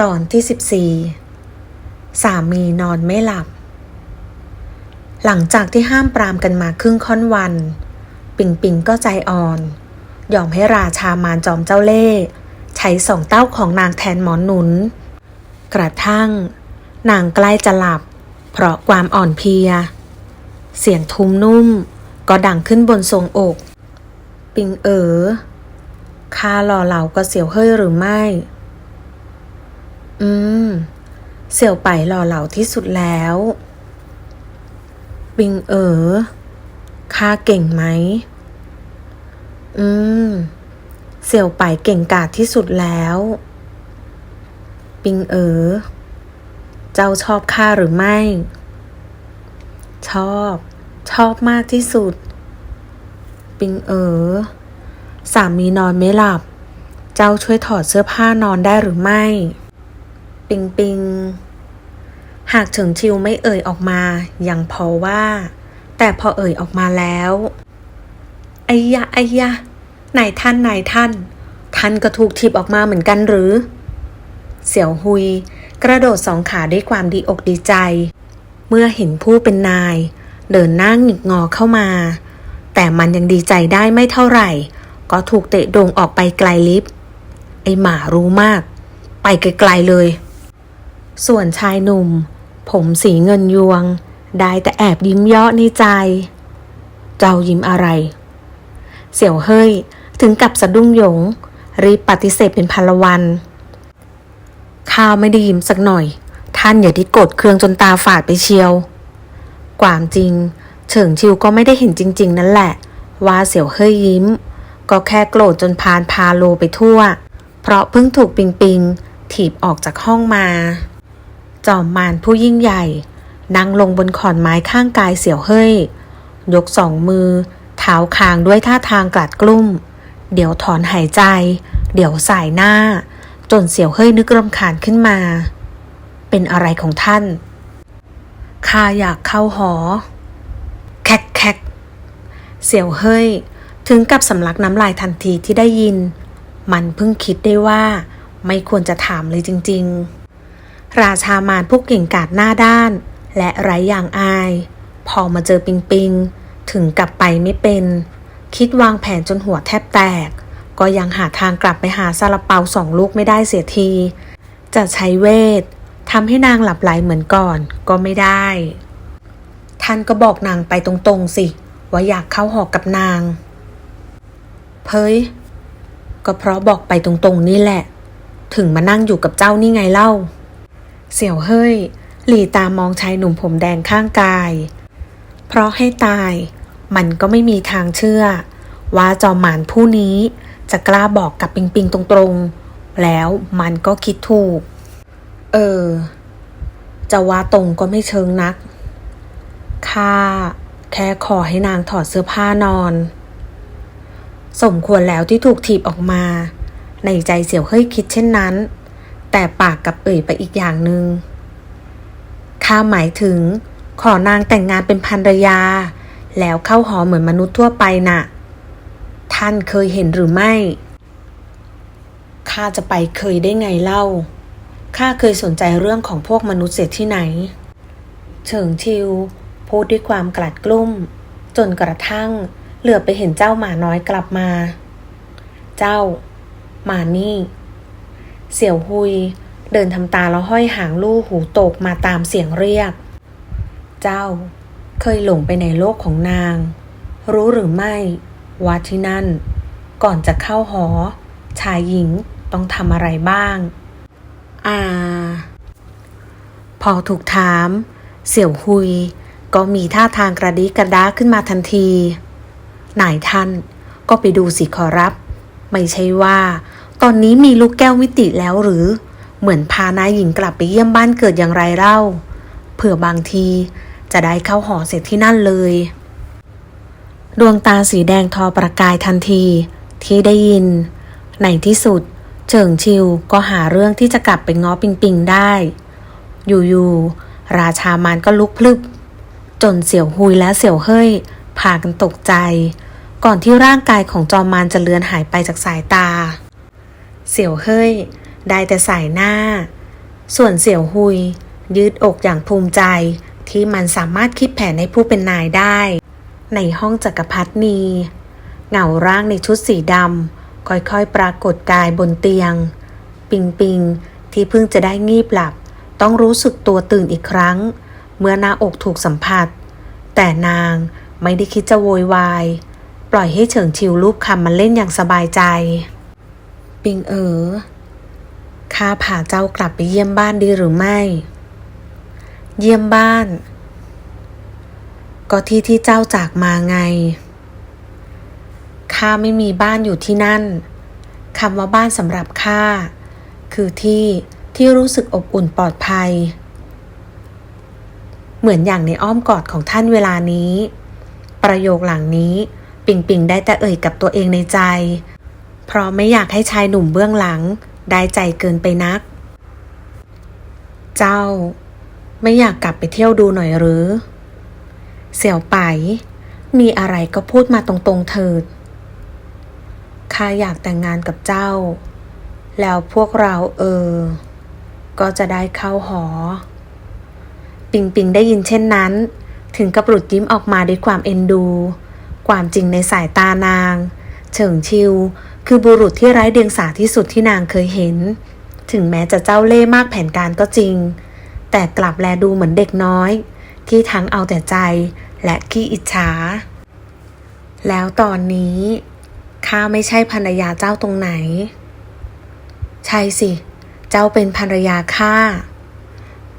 ตอนที่ 14 สามีนอนไม่หลับ หลังจากที่ห้ามปรามกันมาครึ่งค่อนวัน ปิงปิงก็ใจอ่อน ยอมให้ราชามารจอมเจ้าเล่ห์ใช้สองเต้าของนางแทนหมอนหนุน กระทั่ง นางใกล้จะหลับ เพราะความอ่อนเพลีย เสียงทุ้มนุ่ม ก็ดังขึ้นบนทรงอก ปิงเอ๋อข้าหล่อเหลาก็เสียวเฮ้ยหรือไม่ อืม เสี่ยวไปหล่อเหลาที่สุดแล้ว ปิงเอ๋อข้าเก่งไหม อืม เสี่ยวไปเก่งกาจที่สุดแล้ว ปิงเอ๋อเจ้าชอบข้าหรือไม่ ชอบ ชอบมากที่สุด ปิงเอ๋อสามีนอนไม่หลับ เจ้าช่วยถอดเสื้อผ้านอนได้หรือไม่ ปิงปิง หากถึงชิวไม่เอ่ยออกมายังพอว่า แต่พอเอ่ยออกมาแล้วไอ้ยะไอ้ยะนายท่านนายท่าน ท่านก็ถูกทิบออกมาเหมือนกันหรือ เสี่ยวหุย กระโดดสองขาด้วยความดีอกดีใจ เมื่อเห็นผู้เป็นนาย เดินหน้าหงิกงอเข้ามา แต่มันยังดีใจได้ไม่เท่าไหร่ ก็ถูกเตะโด่งออกไปไกลลิฟต์ไอหมารู้มาก ไปไกลๆเลย ส่วนชายหนุ่ม ผมสีเงินยวง ได้แต่แอบยิ้มเยาะในใจ เจ้ายิ้มอะไร เสี่ยวเฮ้ย ถึงกับสะดุ้งหยง รีบปฏิเสธเป็นพลวันข้าไม่ได้ยิ้มสักหน่อย ท่านอย่าได้โกรธเครื่องจนตาฝาดไปเชียว ความจริง เฉิงชิวก็ไม่ได้เห็นจริง ๆ นั่นแหละ ว่าเสี่ยวเฮ้ยยิ้ม ก็แค่โกรธจนพานพาโลไปทั่ว เพราะเพิ่งถูกปิงปิงถีบออกจากห้องมา จอมมารผู้ยิ่งใหญ่ นั่งลงบนขอนไม้ข้างกายเสี่ยวเฮ้ย ยกสองมือ เท้าคางด้วยท่าทางกลัดกลุ้ม เดี๋ยวถอนหายใจ เดี๋ยวสายหน้า จนเสี่ยวเฮ้ยนึกรำคาญขึ้นมา เป็นอะไรของท่านข้าอยากเข้าหอ แคกแคกเสี่ยวเฮ้ย ถึงกับสำลักน้ำลายทันทีที่ได้ยิน มันเพิ่งคิดได้ว่า ไม่ควรจะถามเลยจริง ๆ ราชามารผู้เก่งกาจหน้าด้าน และไร้อย่างอาย พอมาเจอปิงปิง ถึงกลับไปไม่เป็น คิดวางแผนจนหัวแทบแตก ก็ยังหาทางกลับไปหาซาลาเปาสองลูกไม่ได้เสียที จะใช้เวททำให้นางหลับไหลเหมือนก่อนก็ไม่ได้ ท่านก็บอกนางไปตรงๆสิ ว่าอยากเข้าหอกกับนาง เพ้ย ก็เพราะบอกไปตรงๆนี่แหละ ถึงมานั่งอยู่กับเจ้านี่ไงเล่า เสี่ยวเฮ้ย หลีตามองชายหนุ่มผมแดงข้างกาย เพราะให้ตาย มันก็ไม่มีทางเชื่อ ว่าจอมหมานผู้นี้จะกล้าบอกกับปิงปิงตรงๆ แล้วมันก็คิดถูก เออ จะว่าตรงก็ไม่เชิงนัก ข้าแค่ขอให้นางถอดเสื้อผ้านอน สมควรแล้วที่ถูกถีบออกมา ในใจเสี่ยวเฮ้ยคิดเช่นนั้น แต่ปากกับเอ่ยไปอีกอย่างหนึง่งข้าหมายถึง ขอนางแต่งงานเป็นภรรยา แล้วเข้าหอเหมือนมนุษย์ทั่วไปน่ะ ท่านเคยเห็นหรือไม่ข้าจะไปเคยได้ไงเล่าข้าเคยสนใจเรื่องของพวกมนุษย์เสียที่ไหน เฉิงชิว พูดด้วยความกลัดกลุ้ม จนกระทั่ง เหลือไปเห็นเจ้าหมาน้อยกลับมา เจ้า มานี่ เสี่ยวหุย เดินทำตาแล้วห้อยหางลู่หูตกมาตามเสียงเรียก เจ้า เคยหลงไปในโลกของนาง รู้หรือไม่ว่าที่นั่น ก่อนจะเข้าหอ ชายหญิงต้องทำอะไรบ้าง อ่า พอถูกถาม เสี่ยวหุย ก็มีท่าทางกระดิกระดาขึ้นมาทันทีนายท่านก็ไปดูสิขอรับ ไม่ใช่ว่า ตอนนี้มีลูกแก้วมิติแล้วหรือ เหมือนพานายหญิงกลับไปเยี่ยมบ้านเกิดอย่างไรเล่า เผื่อบางทีจะได้เข้าหอเสร็จที่นั่นเลย ดวงตาสีแดงทอประกายทันทีที่ได้ยิน ในที่สุด เฉิงชิวก็หาเรื่องที่จะกลับไปง้อปิงปิงได้ อยู่ๆราชามารก็ลุกพลึบ จนเสี่ยวหุยและเสี่ยวเฮ้ยพากันตกใจ ก่อนที่ร่างกายของจอมมารจะเลือนหายไปจากสายตา เสี่ยวเฮ้ย ได้แต่สายหน้า ส่วนเสี่ยวหุย ยืดอกอย่างภูมิใจ ที่มันสามารถคิดแผนให้ผู้เป็นนายได้ ในห้องจักรพรรดินีเงาร่างในชุดสีดำค่อยๆ ปรากฏกายบนเตียง ปิงปิงที่เพิ่งจะได้งีบหลับ ต้องรู้สึกตัวตื่นอีกครั้ง เมื่อหน้าอกถูกสัมผัส แต่นางไม่ได้คิดจะโวยวาย ปล่อยให้เฉิงชิวรูปคำมันเล่นอย่างสบายใจ ปิงเอ๋อข้าพาเจ้ากลับไปเยี่ยมบ้านดีหรือไม่ เยี่ยมบ้าน ก็ที่ที่เจ้าจากมาไง ข้าไม่มีบ้านอยู่ที่นั่น คำว่าบ้านสำหรับข้าคือที่ที่รู้สึกอบอุ่นปลอดภัย เหมือนอย่างในอ้อมกอดของท่านเวลานี้ ประโยคหลังนี้ปิงปิงได้แต่เอ่ยกับตัวเองในใจ เพราะไม่อยากให้ชายหนุ่มเบื้องหลัง ได้ใจเกินไปนัก เจ้า ไม่อยากกลับไปเที่ยวดูหน่อยหรือ เสี่ยวไป มีอะไรก็พูดมาตรงๆเถิด ข้าอยากแต่งงานกับเจ้า แล้วพวกเราเออ ก็จะได้เข้าหอ ปิงปิงได้ยินเช่นนั้น ถึงกับหลุดยิ้มออกมาด้วยความเอ็นดู ความจริงในสายตานาง เฉิงชิว คือบุรุษที่ไร้เดียงสาที่สุดที่นางเคยเห็น ถึงแม้จะเจ้าเล่ห์มากแผนการก็จริง แต่กลับแลดูเหมือนเด็กน้อย ที่ทั้งเอาแต่ใจและขี้อิจฉา แล้วตอนนี้ข้าไม่ใช่ภรรยาเจ้าตรงไหน ใช่สิ เจ้าเป็นภรรยาข้า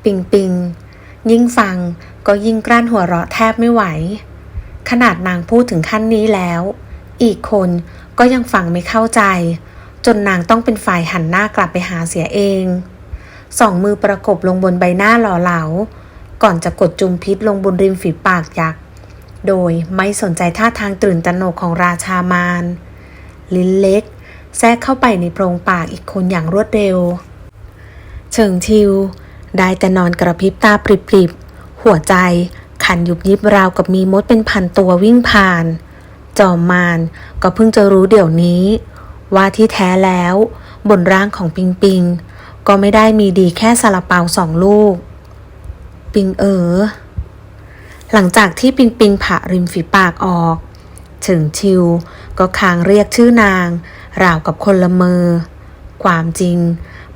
ปิงปิง ยิ่งฟังก็ยิ่งกลั้นหัวเราะแทบไม่ไหว ขนาดนางพูดถึงขั้นนี้แล้ว อีกคน ก็ยังฟังไม่เข้าใจ จนนางต้องเป็นฝ่ายหันหน้ากลับไปหาเสียเองสองมือประกบลงบนใบหน้าหล่อเหลา ก่อนจะกดจุมพิษลงบนริมฝีปากยักษ์โดยไม่สนใจท่าทางตื่นตระหนกของราชามาร ลิ้นเล็ก แทรกเข้าไปในโพรงปากอีกคนอย่างรวดเร็วเฉิงชิว ได้แต่นอนกระพริบตาปริบๆ หัวใจขันยุบยิบราวกับมีมดเป็นพันตัววิ่งผ่าน จอมมารก็เพิ่งจะรู้เดี๋ยวนี้ ว่าที่แท้แล้ว บนร่างของปิงปิง ก็ไม่ได้มีดีแค่ซาลาเปาสองลูก ปิงเอ๋อหลังจากที่ปิงปิงผ่าริมฝีปากออกเฉิงชิวก็ค้างเรียกชื่อนาง ราวกับคนละเมอ ความจริง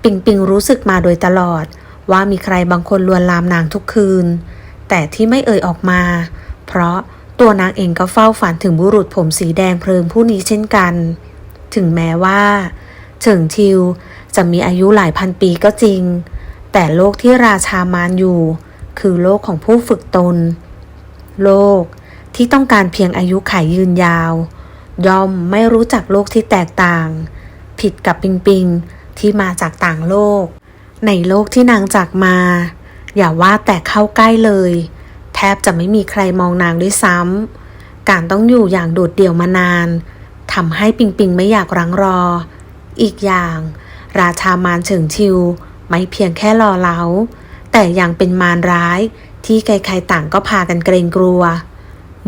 ปิงปิงรู้สึกมาโดยตลอด ว่ามีใครบางคนลวนลามนางทุกคืน แต่ที่ไม่เอ่ยออกมา เพราะ ตัวนางเองก็เฝ้าฝันถึงบุรุษผมสีแดงเพลิงผู้นี้เช่นกัน ถึงแม้ว่า เฉิงชิวจะมีอายุหลายพันปีก็จริง แต่โลกที่ราชามานอยู่ คือโลกของผู้ฝึกตน โลกที่ต้องการเพียงอายุขัยยืนยาว ย่อมไม่รู้จักโลกที่แตกต่าง ผิดกับปิงปิงที่มาจากต่างโลก ในโลกที่นางจากมา อย่าว่าแต่เข้าใกล้เลย แทบจะไม่มีใครมองนางด้วยซ้ำ การต้องอยู่อย่างโดดเดี่ยวมานานทำให้ปิงปิงไม่อยากรังรอ อีกอย่าง ราชามารเฉิงชิว ไม่เพียงแค่รอเล้า แต่ยังเป็นมารร้ายที่ใครๆต่างก็พากันเกรงกลัว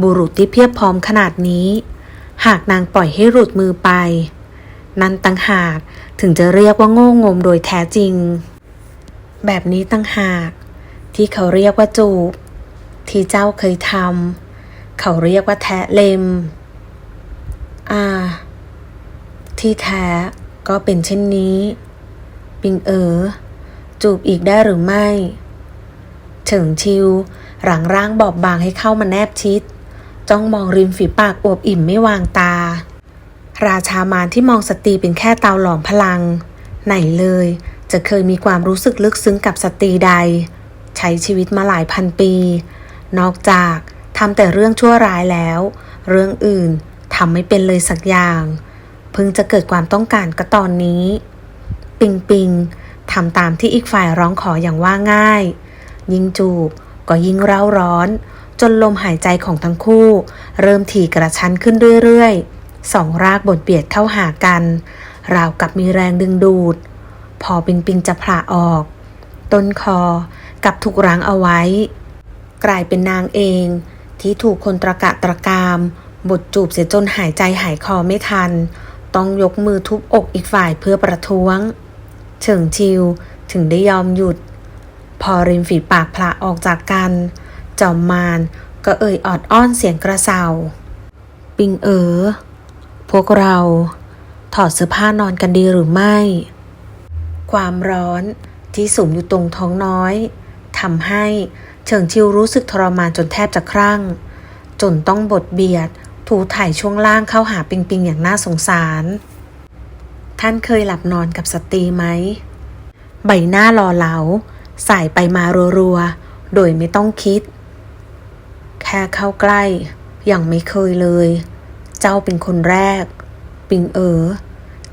บุรุษที่เพียบพร้อมขนาดนี้ หากนางปล่อยให้หลุดมือไป นั่นตั้งหากถึงจะเรียกว่าโง่งมโดยแท้จริง แบบนี้ตั้งหาก ที่เขาเรียกว่าจูบ ที่เจ้าเคยทำเขาเรียกว่าแทะเลม อ่า ที่แท้ก็เป็นเช่นนี้ ปิงเอ๋อจูบอีกได้หรือไม่เฉิงชิวหลังร่างบอบบางให้เข้ามาแนบชิด จ้องมองริมฝีปากอวบอิ่มไม่วางตา ราชามารที่มองสตรีเป็นแค่เตาหลอมพลัง ไหนเลยจะเคยมีความรู้สึกลึกซึ้งกับสตรีใด ใช้ชีวิตมาหลายพันปี นอกจากทำแต่เรื่องชั่วร้ายแล้ว เรื่องอื่นทำไม่เป็นเลยสักอย่าง เพิ่งจะเกิดความต้องการก็ตอนนี้ ปิงปิงทำตามที่อีกฝ่ายร้องขออย่างว่าง่าย ยิ่งจูบก็ยิ่งเร่าร้อน จนลมหายใจของทั้งคู่ เริ่มถี่กระชั้นขึ้นเรื่อยๆสองรากบดเบียดเข้าหากัน ราวกับมีแรงดึงดูด พอปิงปิงจะผ่าออก ต้นคอกับถูกรั้งเอาไว้ กลายเป็นนางเอง ที่ถูกคนตรกะตรกามบดจูบเสียจนหายใจหายคอไม่ทัน ต้องยกมือทุบอกอีกฝ่ายเพื่อประท้วง เฉิงชิวถึงได้ยอมหยุด พอริมฝีปากพละออกจากกัน จอมมารก็เอ่ยออดอ้อนเสียงกระเซาปิงเอ๋อพวกเราถอดเสื้อผ้านอนกันดีหรือไม่ ความร้อนที่สุมอยู่ตรงท้องน้อยทำให้ เฉิงชิวรู้สึกทรมานจนแทบจะครั่ง จนต้องบดเบียด ถูถ่ายช่วงล่างเข้าหาปิงปิงอย่างน่าสงสาร ท่านเคยหลับนอนกับสตรีไหม ใบหน้าหล่อเหลา สายไปมารัวๆ โดยไม่ต้องคิด แค่เข้าใกล้ยังไม่เคยเลย เจ้าเป็นคนแรก ปิงเอ๋อ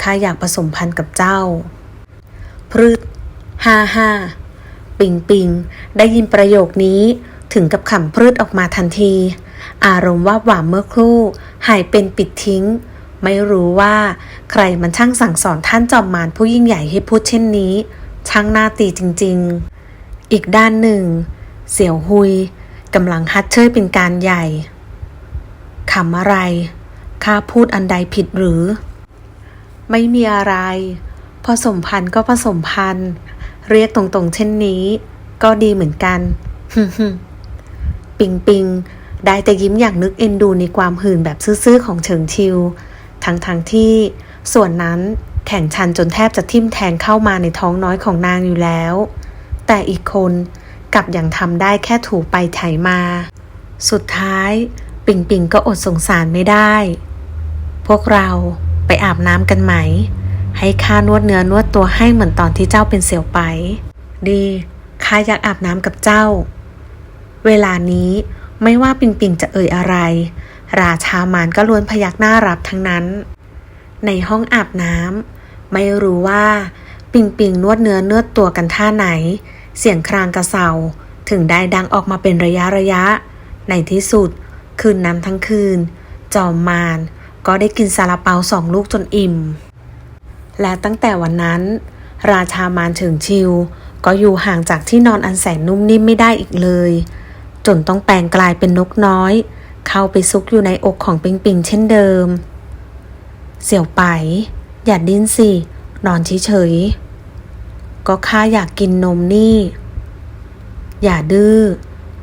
ข้าอยากผสมพันธ์กับเจ้า พรึดฮ่าฮ่า ปิงปิง ได้ยินประโยคนี้ถึงกับขำพรึดออกมาทันที อารมณ์ว่าหวามเมื่อครู่ หายเป็นปิดทิ้ง ไม่รู้ว่าใครมันช่างสั่งสอนท่านจอมมารผู้ยิ่งใหญ่ให้พูดเช่นนี้ ช่างหน้าตีจริง ๆ อีกด้านหนึ่ง เสี่ยวหุยกำลังฮัดเชยเป็นการใหญ่ขำอะไร ข้าพูดอันใดผิดหรือ ไม่มีอะไร ผสมพันธ์ก็ผสมพันธ์ เรียกตรงๆ เช่นนี้ ก็ดีเหมือนกัน ปิงปิงได้แต่ยิ้มอย่างนึกเอ็นดูในความหื่นแบบซื่อๆของเฉิงชิว ทั้งๆทที่ส่วนนั้นแข่งชันจนแทบจะทิ่มแทงเข้ามาในท้องน้อยของนางอยู่แล้ว แต่อีกคนกลับยังทำได้แค่ถูไปไถมา สุดท้ายปิงปิงก็อดสงสารไม่ได้ พวกเราไปอาบน้ำกันไหม ให้ข้านวดเนื้อนวดตัวให้เหมือนตอนที่เจ้าเป็นเสี่ยวไป ดีข้าอยากอาบน้ำกับเจ้า เวลานี้ไม่ว่าปิงปิงจะเอ่ยอะไร ราชามารก็ล้วนพยักหน้ารับทั้งนั้น ในห้องอาบน้ำไม่รู้ว่าปิงปิงนวดเนื้อนวดตัวกันท่าไหน เสียงครางกระเซาถึงได้ดังออกมาเป็นระยะระยะ ในที่สุด คืนนั้นทั้งคืน จอมมารก็ได้กินซาลาเปาสองลูกจนอิ่ม และตั้งแต่วันนั้น ราชามารเฉิงชิว ก็อยู่ห่างจากที่นอนอันแสนนุ่มนิ่มไม่ได้อีกเลย จนต้องแปลงกลายเป็นนกน้อย เข้าไปซุกอยู่ในอกของปิงปิงเช่นเดิม เสี่ยวไป อย่าดิ้นสิ นอนเฉยๆก็ข้าอยากกินนมนี่ อย่าดื้อ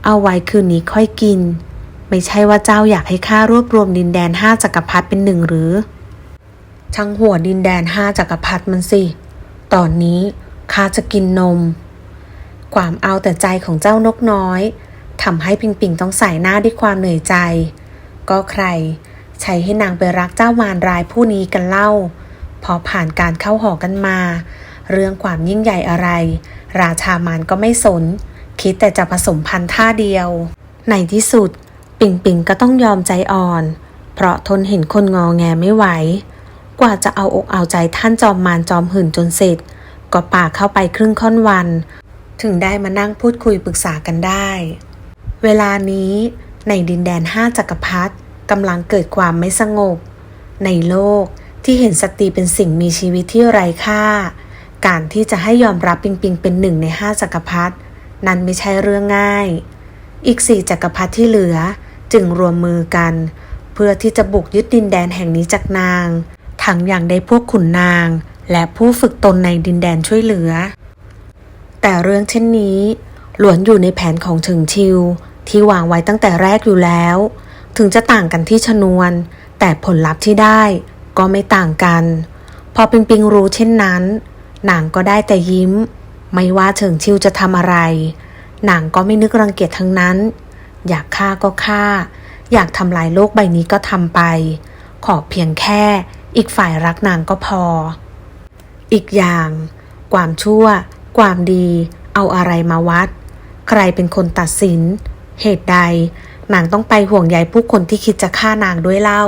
เอาไว้คืนนี้ค่อยกิน ไม่ใช่ว่าเจ้าอยากให้ข้ารวบรวมดินแดนห้าจักรพรรดิเป็นหนึ่งหรือ ช่างหัวดินแดนห้าจักรพรรดิมันสิ ตอนนี้ข้าจะกินนม ความเอาแต่ใจของเจ้านกน้อยทำให้ปิงปิงต้องใส่หน้าด้วยความเหนื่อยใจ ก็ใคร ใช้ให้นางไปรักเจ้ามารรายผู้นี้กันเล่า พอผ่านการเข้าหอกันมา เรื่องความยิ่งใหญ่อะไร ราชามารก็ไม่สน คิดแต่จะผสมพันธุ์ท่าเดียว ในที่สุด ปิงปิงก็ต้องยอมใจอ่อน เพราะทนเห็นคนงอแงไม่ไหว กว่าจะเอาอกเอาใจท่านจอมมารจอมหื่นจนเสร็จ ก็ป่าเข้าไปครึ่งค่อนวัน ถึงได้มานั่งพูดคุยปรึกษากันได้ เวลานี้ในดินแดนห้าจักรพรรดิกำลังเกิดความไม่สงบ ในโลกที่เห็นสตรีเป็นสิ่งมีชีวิตที่ไร้ค่า การที่จะให้ยอมรับปิงปิงเป็นหนึ่งในห้าจักรพรรดินั้นไม่ใช่เรื่องง่าย อีกสี่จักรพรรดิที่เหลือจึงรวมมือกัน เพื่อที่จะบุกยึดดินแดนแห่งนี้จากนาง ทั้งอย่างได้พวกขุนนาง และผู้ฝึกตนในดินแดนช่วยเหลือ แต่เรื่องเช่นนี้ล้วนอยู่ในแผนของเฉิงชิว ที่วางไว้ตั้งแต่แรกอยู่แล้ว ถึงจะต่างกันที่ชนวน แต่ผลลัพธ์ที่ได้ก็ไม่ต่างกัน พอปิงปิงรู้เช่นนั้นนางก็ได้แต่ยิ้ม ไม่ว่าเฉิงชิวจะทำอะไรนางก็ไม่นึกรังเกียจทั้งนั้น อยากฆ่าก็ฆ่า อยากทำลายโลกใบนี้ก็ทำไป ขอเพียงแค่ อีกฝ่ายรักนางก็พอ อีกอย่าง ความชั่ว ความดี เอาอะไรมาวัด ใครเป็นคนตัดสิน เหตุใด นางต้องไปห่วงใยผู้คนที่คิดจะฆ่านางด้วยเล่า